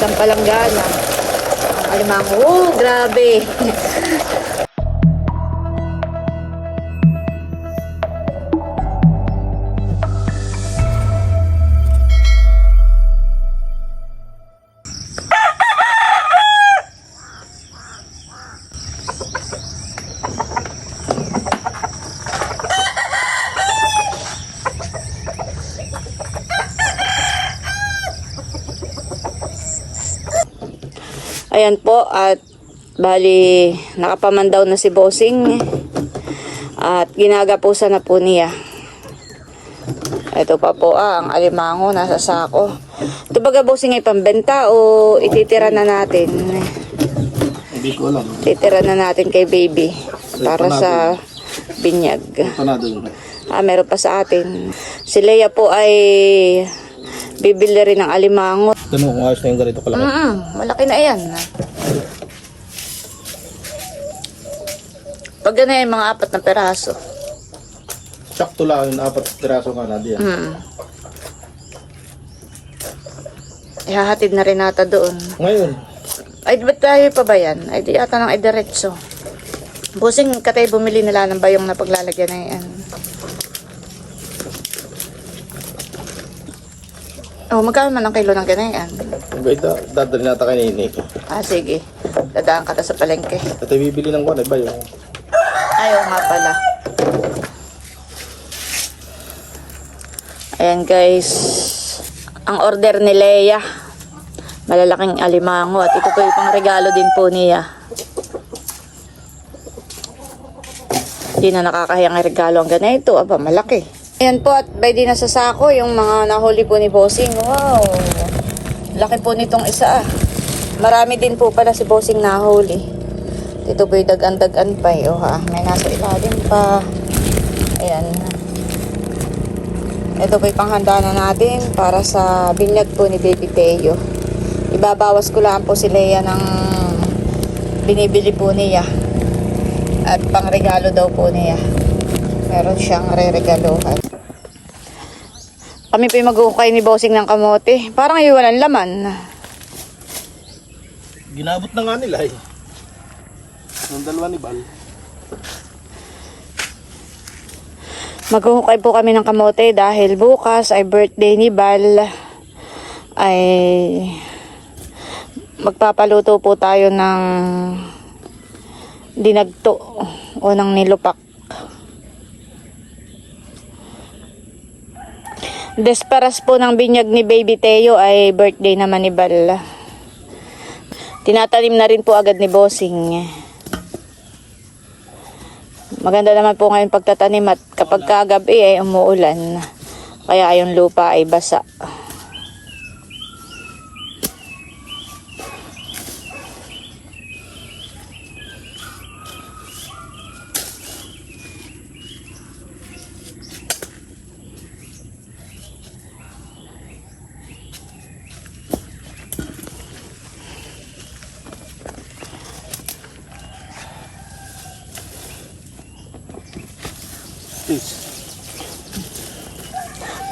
isang palanggana. Ang alimango, oh, grabe. at bali nakapamandaw na si Bossing at ginagapusan na po niya. Ito pa po ah, ang alimango nasa sako. Ito baga Bossing ay pambenta o ititira na natin? Hindi ko alam. Titira na natin kay baby para sa binyag. Ah, meron pa sa atin. Si Leia po ay bibili rin ng alimango. Ganun kung ayos na yung ganito kalaki. Mm, malaki na yan. Pag ganun yung mga apat na peraso. Sakto lang yung apat piraso ka na diyan. Mm. Ihahatid na rin nata doon. Ngayon, Ay, ba't tayo pa ba yan? Ay, di ata nang idiretso. Busing katay bumili nila ng bayong na paglalagyan na yan. Oh, magkano man ang kilo ng ganayan? iba ito, dadali nata kay Nini. Ah, sige. Dadaan ka ta sa palengke. Ito bibili ng kwan, iba yung Ayaw nga pala. Ayan guys. Ang order ni Leia. Malalaking alimango. At ito po yung pang regalo din po niya. Hindi na nakakahiyang regalo ang ganito. Aba, malaki. Ayan po at by di nasa sako yung mga nahuli po ni Bossing. Wow! Laki po nitong isa ah. Marami din po pala si Bossing nahuli. Dito po yung dagan-dagan pa eh. Oh, ha? May nasa ilalim pa. Ayan. Ito po yung panghanda na natin para sa binyag po ni Baby Teo. Ibabawas ko lang po si Leia ng binibili po niya. At pangregalo daw po niya. Meron siyang re-regaluhan. Kami po yung mag-uukay ni Bossing ng kamote. Parang ay walang laman. ginabot na nga nila eh. Yung dalawa ni Bal. Maghuhukay po kami ng kamote dahil bukas ay birthday ni Bal. Ay magpapaluto po tayo ng dinagto o ng nilupak. Desperas po ng binyag ni Baby Teo ay birthday naman ni Bal. Tinatanim na rin po agad ni Bossing. Maganda naman po ngayon pagtatanim at kapag kagabi ay umuulan. Kaya yung lupa ay basa.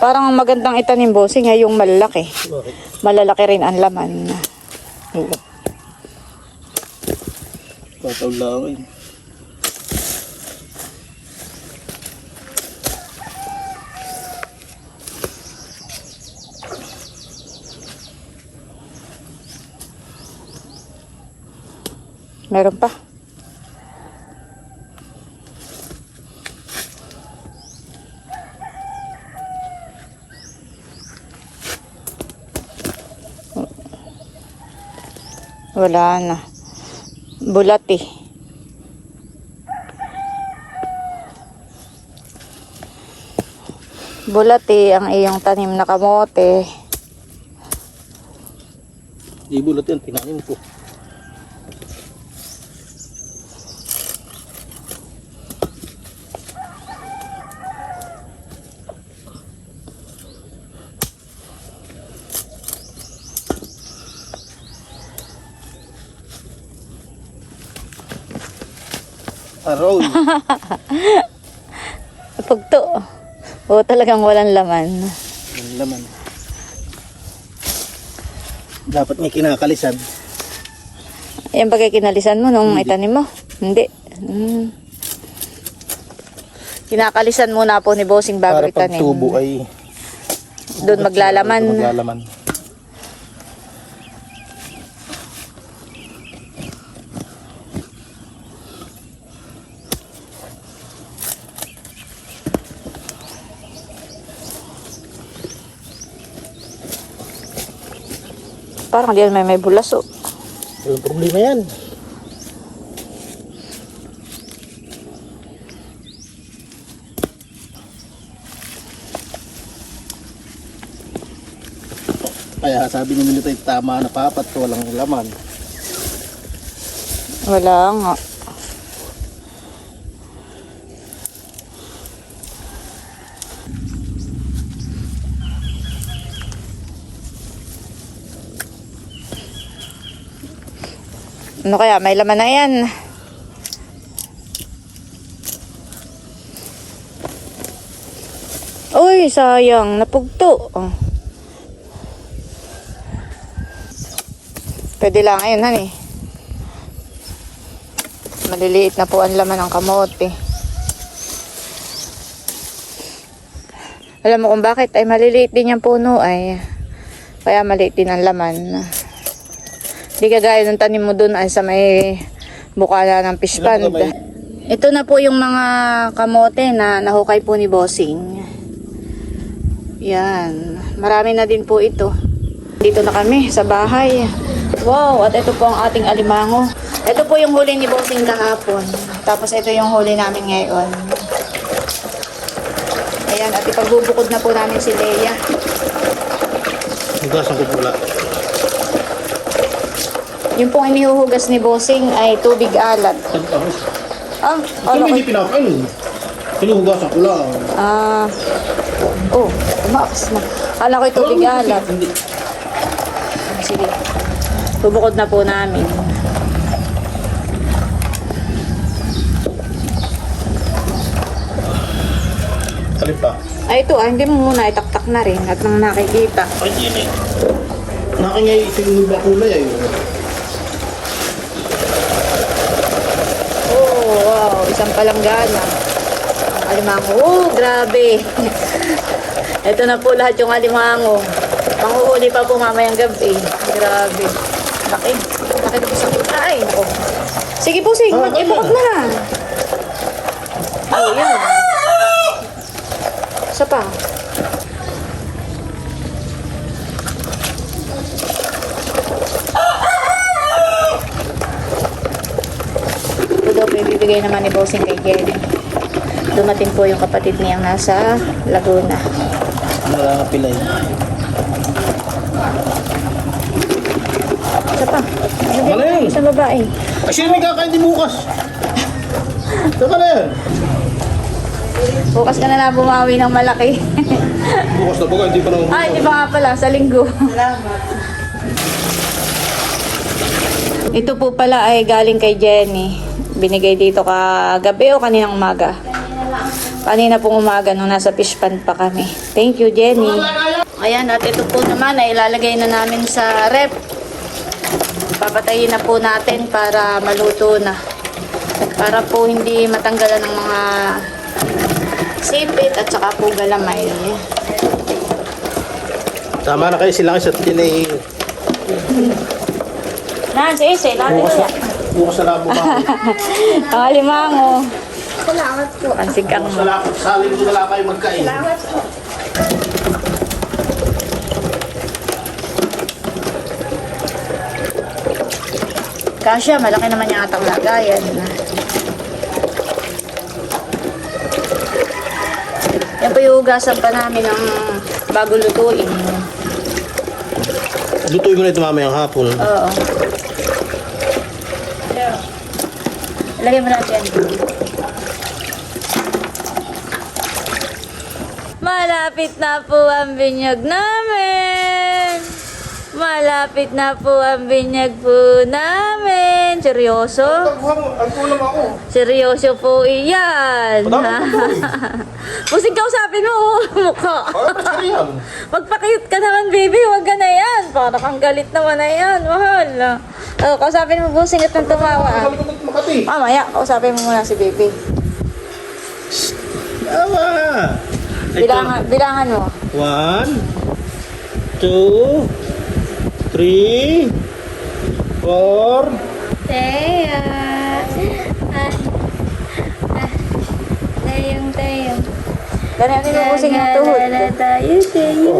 Parang ang magandang itanim bossing ay yung malalaki. Malalaki rin ang laman. Oo. Eh. Meron pa. Wala na. Bulat eh. Bulat eh ang iyong tanim na kamote. Di bulot yan, tinanim ko. Aroy. Pagto. O talagang walang laman. Ang laman. Dapat may kinakalisan. Yan bagay kinalisan mo nung itanim mo? Hindi. Mm. Kinakalisan muna po ni Bossing bago Para pag itanim. tubo ay Doon maglalaman. Maglalaman. Parang di yan may may bulas oh. Yung problema yan. Kaya sabi ni Militay, tama na papat, walang laman. Wala nga. Ano kaya? May laman na yan. Uy, sayang. Napugto. Oh. Pwede lang. Ayun, honey. Maliliit na po ang laman ng kamote. Alam mo kung bakit? Ay maliliit din yung puno ay. Kaya maliit din ang laman. Hindi kagaya ng tanim mo dun ay sa may bukala ng fish pond. ba Ito na po yung mga kamote na nahukay po ni Bossing. Yan. Marami na din po ito. Dito na kami sa bahay. Wow, at ito po ang ating alimango. Ito po yung huli ni Bossing kahapon. Tapos ito yung huli namin ngayon. Ayan, at ipagbubukod na po namin si Leia. Hugasan ko pula. Yung pong inihuhugas ni Bossing ay tubig alat. Ah, Ito ano hindi pinakain. Hinuhugasan ko lang. Ah, oh, tumakas na. Kala ko'y tubig alat. Hindi. Sige. Bubukod na po namin. Alip pa. Ay, ito, ah, hindi mo muna itaktak na rin at nang nakikita. Ay, yun eh. Nakangay ito yung bakulay ay. Oh, wow, isang palanggana. Ang alimango. Oh, grabe. ito na po lahat yung alimango. Manghuhuli pa po mamayang gabi. Grabe. Laki. Laki na po sa Ay, nako. Sige po, sige. Ah, Ibukod na. Oh, yan. Isa pa. Ibibigay naman ni Bossing kay Jenny. Dumating po yung kapatid niyang nasa Laguna. Wala nga pilay. Isa pa. Ano yun? Sa babae. Ay, sino may kakain di bukas? Saka na yan. Bukas ka na lang bumawi ng malaki. Bukas na baga, hindi pa naman. Ay, di ba nga pala, sa linggo. Ito po pala ay galing kay Jenny. Binigay dito kagabi o kaninang umaga. Kanina pong umaga nung nasa fish pond pa kami. Thank you, Jenny. Ayan, at ito po naman ay ilalagay na namin sa rep. Papatayin na po natin para maluto na. Para po hindi matanggalan ng mga sipit at saka po galamay. Tama na kayo sila sa tinay. Say, lalo Bukas na. Bukas na lang bumawi. Ang alimango. Salamat po. Ang sigang Bukas na lang. Saling mo na lang kayo magkain. Kasya, malaki naman yung atang lagayan. Yan po yung hugasan pa namin ng bago lutuin. Lutuin mo na ito mamayang hapon. Oo. Ilagay mo natin yan. Malapit na po ang binyog namin. Malapit na po ang binyag po namin. Seryoso? Ang kulam ako. Seryoso po iyan. Madami Pusing kausapin mo, oh, mukha. Magpakiyot ka naman, baby. Huwag ka na yan. Para kang galit naman na yan. Mahal. Oh, kausapin mo, busing at nang tumawa. Ang galing ko ng Makati. Mamaya, kausapin mo muna si baby. Tama. Bilangan, bilangan mo. One, two, three, four, Taya. Ah. Ah. Tayong tayo. Ganyan din mo busing yung tuhod. Gagala tayo, tayo.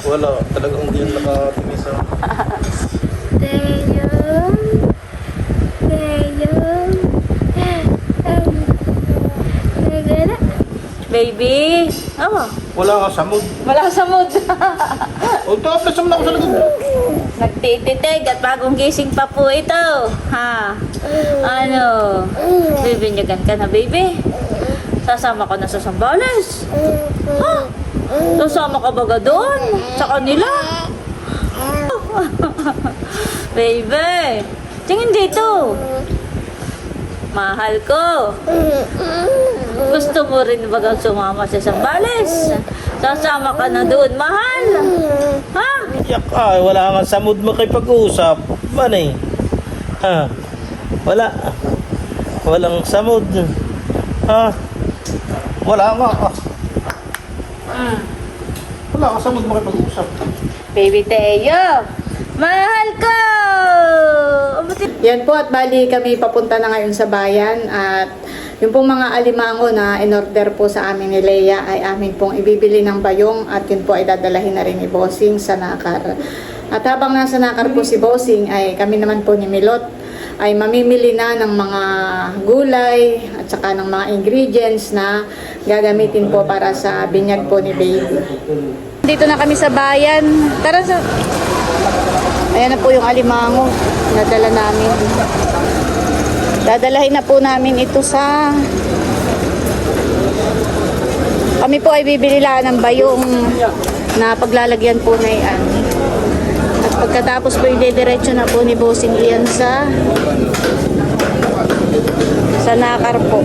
Wala, talagang hindi yan nakatingin sa... Tayo. Tayo. Gagala. Baby. Oh, Wala ka sa mood. wala sa mood. O, tapos naman ako sa likod. Nagtititig at bagong gising pa po ito. Ha? Ano? Bibinyagan ka na, baby? Sasama ka na sa Sambales? Ha? Sasama ka baga doon? Sa kanila? baby, tingin dito. Mahal ko. Gusto mo rin bagang sumama sa Sambales? Sasama ka na doon, mahal. Ha? Yak ay, wala nga sa mood makipag-usap. Man eh. Ha? Wala. Walang sa mood. Ha? Wala nga. ah. Wala ka sa mood makipag-usap. Baby Teo, mahal ko! Yan po at bali kami papunta na ngayon sa bayan at yung pong mga alimango na in-order po sa amin ni Leia ay amin pong ibibili ng bayong at yun po ay dadalahin na rin ni Bossing sa Nakar. At habang nasa Nakar po si Bossing ay kami naman po ni Milot ay mamimili na ng mga gulay at saka ng mga ingredients na gagamitin po para sa binyag po ni Baby. Dito na kami sa bayan. Tara sa... Ayan na po yung alimango na dala namin. Dadalahin na po namin ito sa... Kami po ay bibili lang ng bayong na paglalagyan po na yan. At pagkatapos po yung diretso na po ni Bossing Ian sa sa nakar po.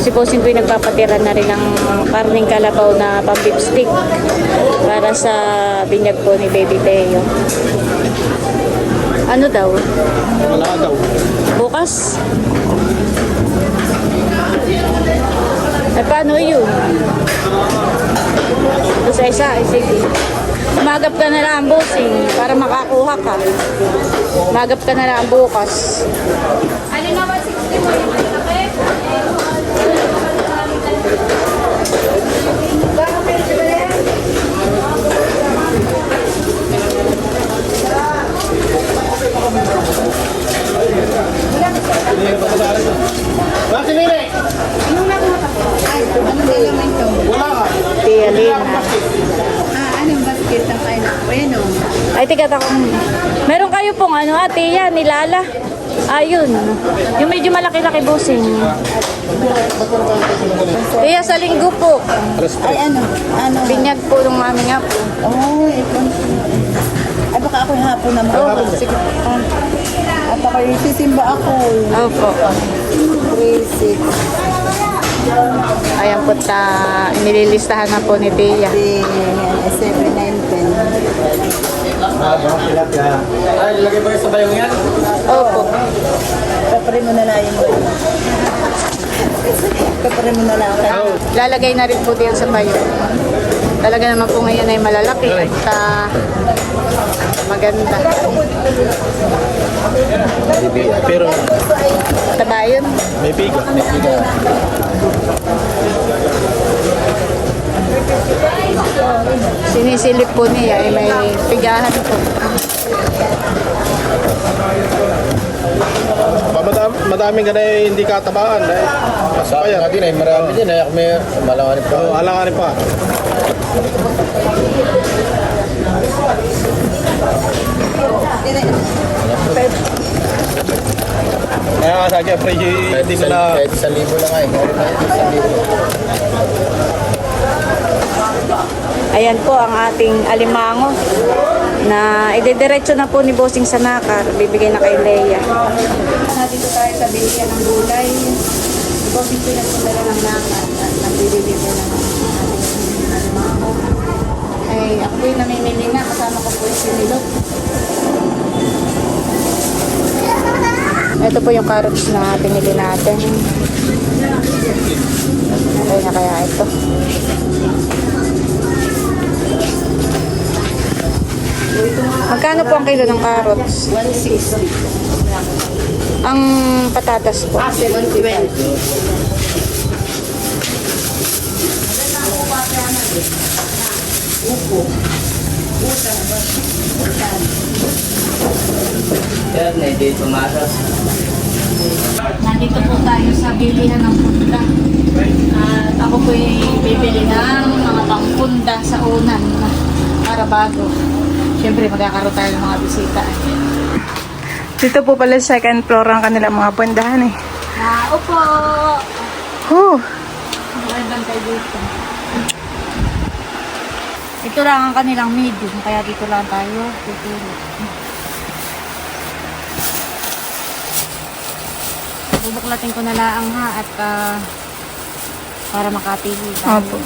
Si Bossing ko yung nagpapatira na rin ng karning kalabaw na pang-beef stick para sa binyag po ni Baby Teo. Ano daw? Wala daw. Bukas? Eh, paano yun? Ito sa isa, eh, sige. Magap ka na lang, bossing, para makakuha ka. Magap ka na lang bukas. Bakit nila eh? Wala ka. Tia Lina. Ah, anong basket ang kain ako? Ay, tiga takong... Meron kayo pong ano, ate yan, nilala. Ayun. Yung medyo malaki-laki busing. Tiya, sa linggo po. Ay, ano? Ano? Binyag po ng mami nga po. Oh, ito. Ay, baka ako yung hapon naman. Oo, sige. At ako yung sisimba ako. Opo. 3, 6, Ayan po ta, nililistahan na po ni Tia. 7, 9, 10. Ay, lagay ba sa bayong yan? Opo. Kapare mo na lang yung Kapare mo na lang. Lalagay na rin po diyan sa bayo. Talaga naman po ngayon ay malalaki at ah, maganda. Pero Taba yun. may piga. May piga. Sinisilip po niya ay may pigahan po. Madami, madaming ganay hindi katabaan. Eh. Mas pa yan. Natin ay marami din ay may malanganin pa. Oh, alanganin pa. Kaya nga sa akin, Kahit hindi sa, ko na... kahit sa libo lang ay. Kahit sa libo. Ayan po ang ating alimango na idediretso na po ni Bossing sa nakar. Bibigay na kay Leia. Nandito tayo sa bilihan ng gulay. Si Bossing pinagpunta ng nakar at nagbibigay na ng ating alimango. Ay, ako po yung namimili na. Kasama ko po yung sinilot. Ito po yung carrots na pinili natin. Okay na kaya ito. Magkano po ang kilo ng carrots? 160. Ang patatas po. Ah, 720. Yan, hindi tumasas. Nandito po tayo sa bilihan ng punda. At ako po bibili ng mga pangpunda sa unan para bago. Siyempre magkakaroon tayo ng mga bisita. Dito po pala sa second floor ang kanilang mga pundahan eh. Tao po! Whew. Magandang tayo dito. Ito lang ang kanilang medium, kaya dito lang tayo pipili. Bubuklatin ko na lang ha at ah, para makapili tayo. Opo.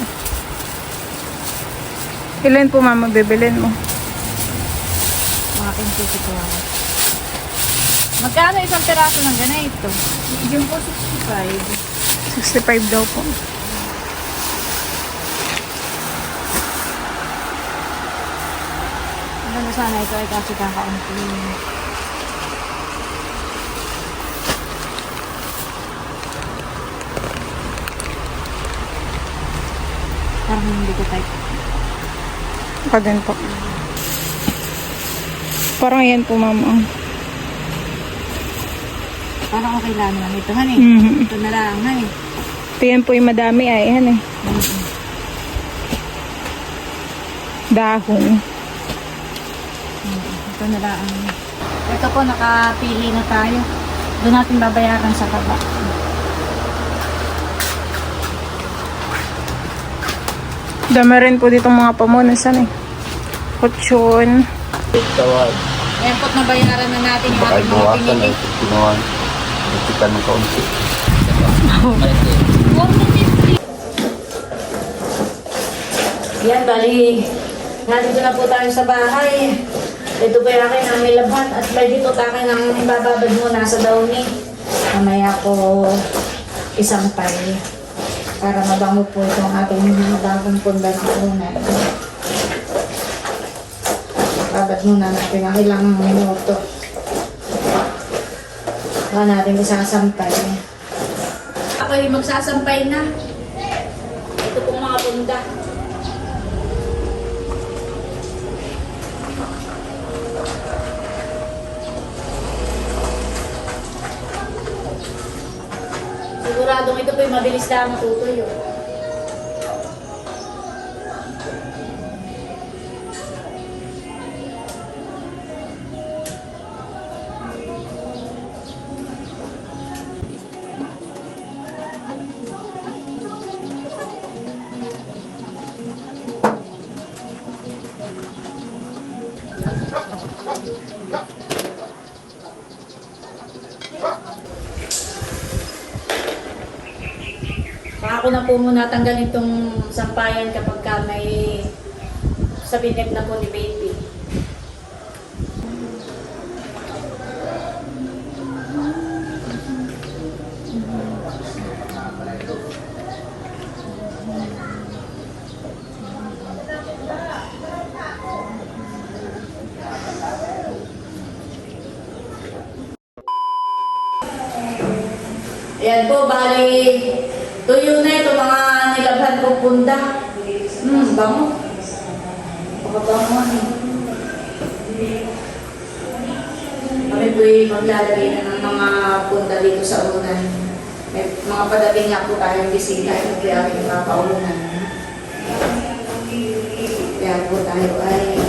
Ilan po mama bibilin mo? Mga kinsisipuan. Magkano isang peraso ng ganito? Yung po 65. 65 daw po. Ano sana ito ay kasi kakaunti. Parang hindi ko type. Ako din po. Parang yan po mama. Parang okay lang lang ito, honey. Mhm. Ito na lang, honey. Ito yan po yung madami ay yan eh. Dahon. Ito na lang. Ito po, nakapili na tayo. Doon natin babayaran sa baba. Dami rin po dito mga pamunasan eh. Kutsyon. Tawag. Ayan po't nabayaran na natin yung ating mga buwasan ay kinuha. Kita ng kaunti. Yan, bali. Nandito na po tayo sa bahay. Ito po yung akin ang may labhan at may dito takin ang ibababad muna sa downy. Mamaya ko isang pay para mabango po itong ating bagong punda Babad muna natin ang ilang minuto. Baka natin isasampay. Ako yung magsasampay na. Ito pong mga punda. Siguradong ito po yung mabilis lang matutuyo. Ako na po muna tanggalin itong sampayan kapag ka may sa na po ni baby. Ayan po, bali, tuyo na punda. Hmm, bango. Pagkabango eh. Kami po maglalagay na ng mga punda dito sa unan. May mga padating nga po tayong bisita. Ito po yung aking papaunan. Kaya po tayo ay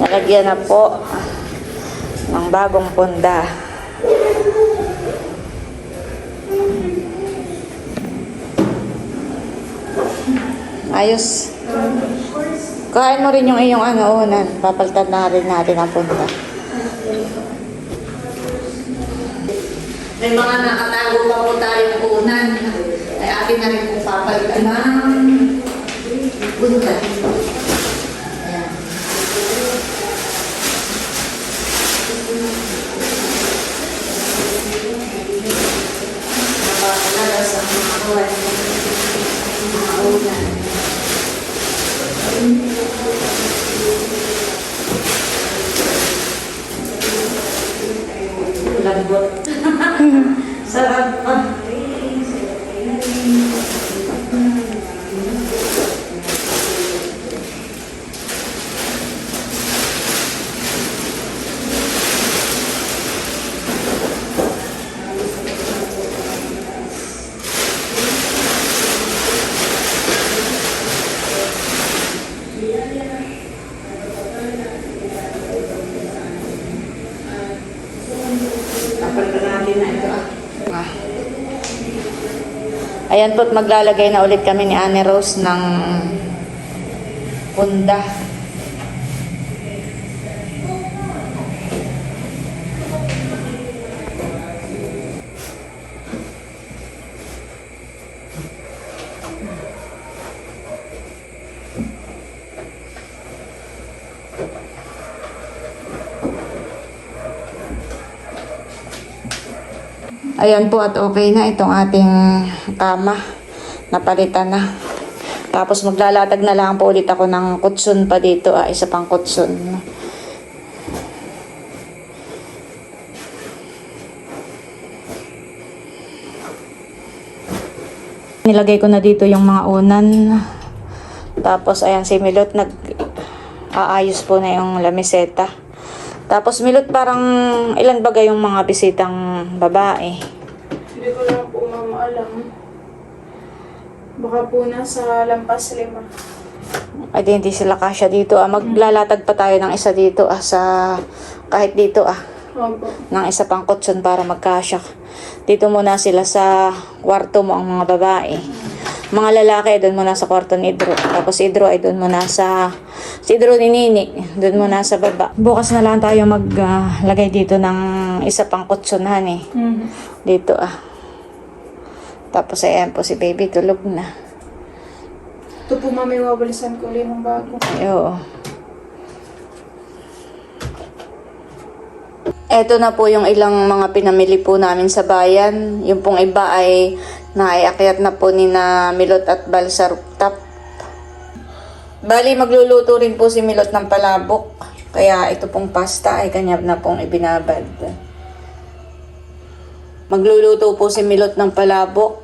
Nalagyan na po ng bagong punda. Ayos. Kain mo rin yung iyong ano, unan. Papalitan na rin natin ang punta. May mga nakatago pa po tayong unan. Ay atin na rin po papalitan ng punta. Mga Ayan po't maglalagay na ulit kami ni Anne Rose ng punda. Ayan po at okay na itong ating kama. Napalitan na. Tapos maglalatag na lang po ulit ako ng kutsun pa dito. Ah, isa pang kutsun. Nilagay ko na dito yung mga unan. Tapos ayan si Milot nag aayos po na yung lamiseta. Tapos Milot parang ilan ba yung mga bisitang babae? Hindi ko lang po mama alam. Baka po nasa lampas lima. Ay, di, hindi sila kasya dito. Ah. Maglalatag pa tayo ng isa dito ah, sa kahit dito ah. Opo. ng isa pang kutsun para magkasya. Dito muna sila sa kwarto mo ang mga babae. Mga lalaki doon muna sa kwarto ni Idro. Tapos si Idro ay doon muna sa si Idro ni Nini, doon muna sa baba. Bukas na lang tayo maglagay dito ng isa pang kutsunan eh. Mhm. Dito ah. Tapos ayan po si baby tulog na. Ito po mami wawalisan ko ulit ng bago. Ay, oo. Eto na po yung ilang mga pinamili po namin sa bayan. Yung pong iba ay naiakyat na po ni na Milot at Bal sa rooftop. Bali, magluluto rin po si Milot ng palabok. Kaya ito pong pasta ay kanya na pong ibinabad. Magluluto po si Milot ng palabok